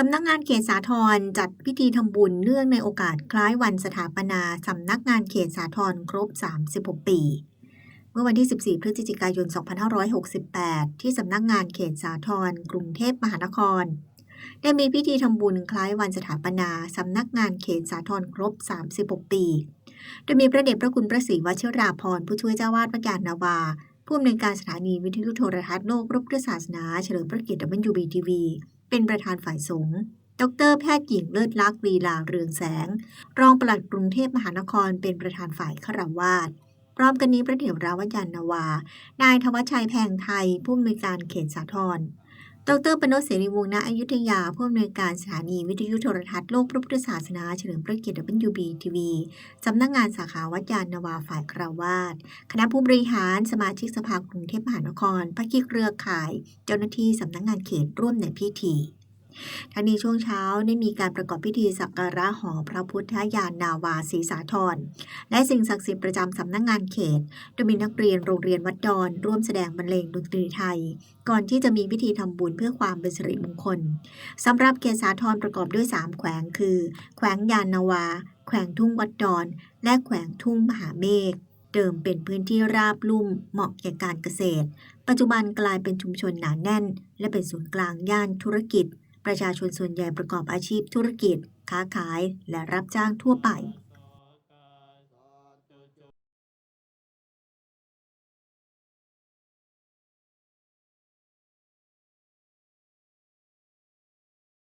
สำนักงานเขตสาทรจัดพิธีทำบุญเนื่องในโอกาสคล้ายวันสถาปนาสำนักงานเขตสาทรครบ 36 ปี เมื่อวันที่ 14 พฤศจิกายน 2568 ที่สำนักงานเขตสาทรกรุงเทพมหานคร ได้มีพิธีทำบุญคล้ายวันสถาปนาสำนักงานเขตสาทรครบ 36 ปี โดยมีพระเดชพระคุณพระศรีวชิราภรณ์ผู้ช่วยเจ้าวาดวัดยานนาวาผู้อำนวยการสถานีวิทยุโทรทัศน์โลกพระพุทธศาสนาเฉลิมพระเกียรติ WBTV เป็นประธานฝ่ายสงฆ์ดรแพทย์หญิงเลิศลักษณ์ลีลาเรืองแสง รองปลัดกรุงเทพมหานครเป็นประธานฝ่ายขราวาสพร้อมกันนี้พระเถราวยันนาวา นายธวัชชัยแพงไทยผู้อำนวยการเขตสาทร ดรปนศเสรีวงศ์ณอยุธยาผู้อำนวยการสถานีวิทยุโทรทัศน์โลกพระพุทธศาสนาเฉลิมพระเกียรติ WBTV สำนักงานสาขาวัดยานนาวาฝ่ายคราวาสคณะผู้บริหารสมาชิกสภากรุงเทพมหานครภาคีเครือข่าย เจ้าหน้าที่สำนักงานเขตร่วมในพิธี ทั้งนี้ช่วงเช้าได้มีการประกอบพิธีสักการะหอพระพุทธยานนาวาศรีสาธรและสิ่งศักดิ์สิทธิ์ประจำสำนักงานเขต โดยมีนักเรียนโรงเรียนวัดดอน ร่วมแสดงบรรเลงดนตรีไทย ก่อนที่จะมีพิธีทำบุญเพื่อความเป็นสิริมงคลสำหรับเขตสาธรประกอบด้วย 3 แขวงคือ แขวงยานนาวา แขวงทุ่งวัดดอน และแขวงทุ่งมหาเมฆเดิมเป็นพื้นที่ราบลุ่มเหมาะแก่การเกษตร ปัจจุบันกลายเป็นชุมชนหนาแน่น และเป็นศูนย์กลางย่านธุรกิจ ประชาชนส่วนใหญ่ประกอบอาชีพธุรกิจ ค้าขาย และรับจ้างทั่วไป